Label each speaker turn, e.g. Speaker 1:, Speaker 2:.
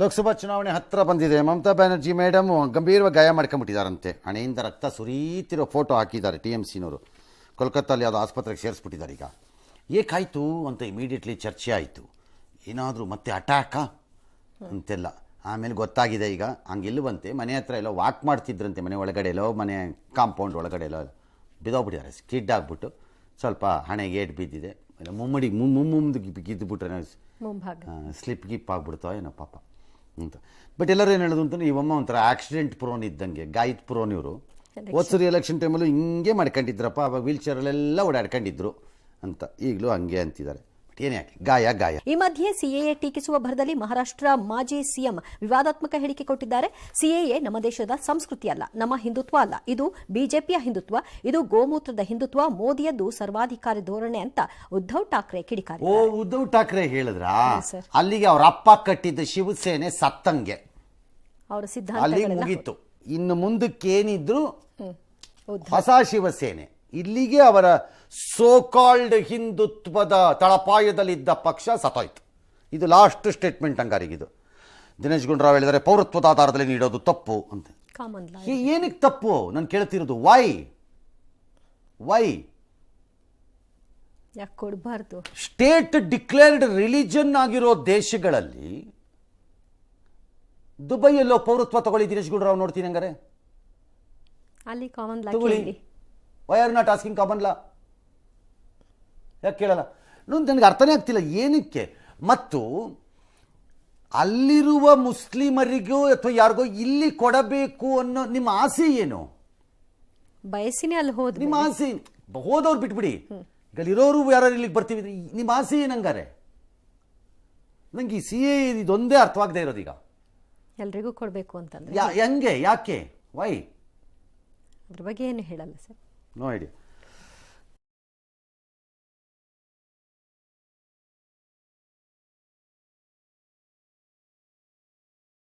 Speaker 1: ಲೋಕಸಭಾ ಚುನಾವಣೆ ಹತ್ತಿರ ಬಂದಿದೆ. ಮಮತಾ ಬ್ಯಾನರ್ಜಿ ಮೇಡಮ್ ಗಂಭೀರವಾಗಿ ಗಾಯ ಮಾಡ್ಕೊಂಬಿಟ್ಟಿದ್ದಾರಂತೆ ಹಣೆಯಿಂದ ರಕ್ತ ಸುರೀತಿರೋ ಫೋಟೋ ಹಾಕಿದ್ದಾರೆ ಟಿ ಎಂ ಸಿನವರು ಕೋಲ್ಕತ್ತಾಲ್ಲಿ ಯಾವುದೋ ಆಸ್ಪತ್ರೆಗೆ ಸೇರಿಸ್ಬಿಟ್ಟಿದ್ದಾರೆ ಈಗ. ಏಕಾಯಿತು ಅಂತ ಇಮಿಡಿಯೇಟ್ಲಿ ಚರ್ಚೆ ಆಯಿತು. ಏನಾದರೂ ಮತ್ತೆ ಅಟ್ಯಾಕಾ? ಅಂತೆಲ್ಲ. ಆಮೇಲೆ ಗೊತ್ತಾಗಿದೆ ಈಗ. ಹಂಗಿಲ್ಲವಂತೆ. ಮನೆ ಹತ್ರ ಎಲ್ಲೋ ವಾಕ್ ಮಾಡ್ತಿದ್ರಂತೆ. ಮನೆ ಒಳಗಡೆ ಎಲ್ಲೋ ಮನೆ ಕಾಂಪೌಂಡ್ ಒಳಗಡೆ ಎಲ್ಲೋ ಬಿದ್ದೋಗ್ಬಿಟ್ಟಿದ್ದಾರೆ ಸ್ಕಿಡ್ ಆಗಿಬಿಟ್ಟು ಸ್ವಲ್ಪ ಹಣೆ ಏಟ್ ಬಿದ್ದಿದೆ. ಮುಮ್ಮಡಿ ಮುಮ್ಮುಮ್ದು ಬಿದ್ದುಬಿಟ್ರೆ ಸ್ಲಿಪ್ ಗಿಪ್ ಆಗ್ಬಿಡ್ತಾವ ಏನೋ ಪಾಪ. ಅಂತ. ಬಟ್ ಎಲ್ಲರೂ ಏನು ಹೇಳೋದು ಅಂತಂದ್ರೆ ಇವಮ್ಮ ಒಂಥರ ಆಕ್ಸಿಡೆಂಟ್ ಪ್ರೋನ್ ಇದ್ದಂಗೆ ಗಾಯತ್ ಪ್ರೋನ್ ಇವರು. ಹೋದ್ಸರಿ ಎಲೆಕ್ಷನ್ ಟೈಮಲ್ಲೂ ಹಿಂಗೆ ಮಾಡ್ಕೊಂಡಿದ್ರಪ್ಪ ಅವಾಗ ವೀಲ್ ಚೇರಲ್ಲೆಲ್ಲ ಓಡಾಡ್ಕೊಂಡಿದ್ರು ಅಂತ. ಈಗಲೂ ಹಂಗೆ ಅಂತಿದ್ದಾರೆ. ಏನೇ ಆಗಲಿ ಗಾಯ ಗಾಯ.
Speaker 2: ಈ ಮಧ್ಯೆ ಸಿಎಎ ಟೀಕಿಸುವ ಭರದಲ್ಲಿ ಮಹಾರಾಷ್ಟ್ರ ಮಾಜಿ ಸಿಎಂ ವಿವಾದಾತ್ಮಕ ಹೇಳಿಕೆ ಕೊಟ್ಟಿದ್ದಾರೆ. ಸಿಎಎ ನಮ್ಮ ದೇಶದ ಸಂಸ್ಕೃತಿ ಅಲ್ಲ ನಮ್ಮ ಹಿಂದುತ್ವ ಅಲ್ಲ. ಇದು ಬಿಜೆಪಿಯ ಹಿಂದುತ್ವ ಇದು ಗೋಮೂತ್ರದ ಹಿಂದುತ್ವ ಮೋದಿಯದ್ದು ಸರ್ವಾಧಿಕಾರಿ ಧೋರಣೆ ಅಂತ ಉದ್ಧವ್ ಠಾಕ್ರೆ ಕಿಡಿಕಾರಿ
Speaker 1: ಓ ಉದ್ಧವ್ ಠಾಕ್ರೆ ಹೇಳಿದ್ರ? ಅಲ್ಲಿಗೆ ಅವ್ರ ಅಪ್ಪ ಕಟ್ಟಿದ್ದ ಶಿವಸೇನೆ ಸತ್ತಂಗೆ.
Speaker 2: ಅವರ
Speaker 1: ಅಲ್ಲಿ
Speaker 2: ಮುಗಿತು
Speaker 1: ಮುಗೀತು. ಇನ್ನು ಮುಂದಕ್ಕೆ ಏನಿದ್ರು
Speaker 2: ಹ್ಮ್. ಉದ್ಧವ್.
Speaker 1: ಹೊಸ ಶಿವಸೇನೆ. ಇಲ್ಲಿಗೆ ಅವರ ಸೋಕಾಲ್ಡ್ ಹಿಂದುತ್ವದ ತಳಪಾಯದಲ್ಲಿದ್ದ ಪಕ್ಷ ಸತೋಯ್ತು ಇದು ಲಾಸ್ಟ್ ಸ್ಟೇಟ್ಮೆಂಟ್ ಹಂಗಾರಿಗಿದು ದಿನೇಶ್ ಗುಂಡೂರಾವ್ ಹೇಳಿದರೆ ಪೌರತ್ವದ ಆಧಾರದಲ್ಲಿ ನೀಡೋದು ತಪ್ಪು ಅಂತ. ಏನಕ್ಕೆ ತಪ್ಪು? ನಾನು ಕೇಳ್ತಿರೋದು ವೈ ವೈ
Speaker 2: ಕೊಡಬಾರ್ದು?
Speaker 1: ಸ್ಟೇಟ್ ಡಿಕ್ಲೇರ್ಡ್ ರಿಲಿಜನ್ ಆಗಿರೋ ದೇಶಗಳಲ್ಲಿ ದುಬೈಯಲ್ಲೋ ಪೌರತ್ವ ತಗೊಳ್ಳಿ ದಿನೇಶ್ ಗುಂಡೂರಾವ್ ನೋಡ್ತೀನಿ ಹಂಗಾರೆ.
Speaker 2: ಅಲ್ಲಿ common
Speaker 1: why are not asking common law ಯಾಕೆ ಕೇಳಲ್ಲ? ನೋಡಿ ನನಗೆ ಅರ್ಥನೇ ಆಗ್ತಿಲ್ಲ. ಏನಕ್ಕೆ? ಮತ್ತು ಅಲ್ಲಿರುವ ಮುಸ್ಲಿಮರಿಗೋ ಅಥವಾ ಯಾರಿಗೋ ಇಲ್ಲಿ ಕೊಡಬೇಕು ಅನ್ನೋ ನಿಮ್ಮ ಆಸೆ ಏನು?
Speaker 2: ಬಯಸಿನೇ ಅಲ್ಲಿ ಹೋದ್
Speaker 1: ನಿಮ್ಮ ಆಸೆ ಹೋದವ್ರು ಬಿಟ್ಬಿಡಿ. ಈಗ ಇರೋರು ಯಾರು ಇಲ್ಲಿಗೆ ಬರ್ತೀವಿ ನಿಮ್ಮ ಆಸೆ ಏನಂಗಾರೆ? ನಂಗೆ ಈ ಸಿ ಎ ಇದೊಂದೇ ಅರ್ಥವಾಗದೆ ಇರೋದೀಗ
Speaker 2: ಎಲ್ರಿಗೂ ಕೊಡಬೇಕು ಅಂತಂದ್ರೆ.
Speaker 1: ಯಾ ಹೆಂಗೆ? ಯಾಕೆ? ವೈ
Speaker 2: ಅದ್ರ ಬಗ್ಗೆ ಏನು ಹೇಳಲ್ಲ ಸರ್.
Speaker 1: no idea.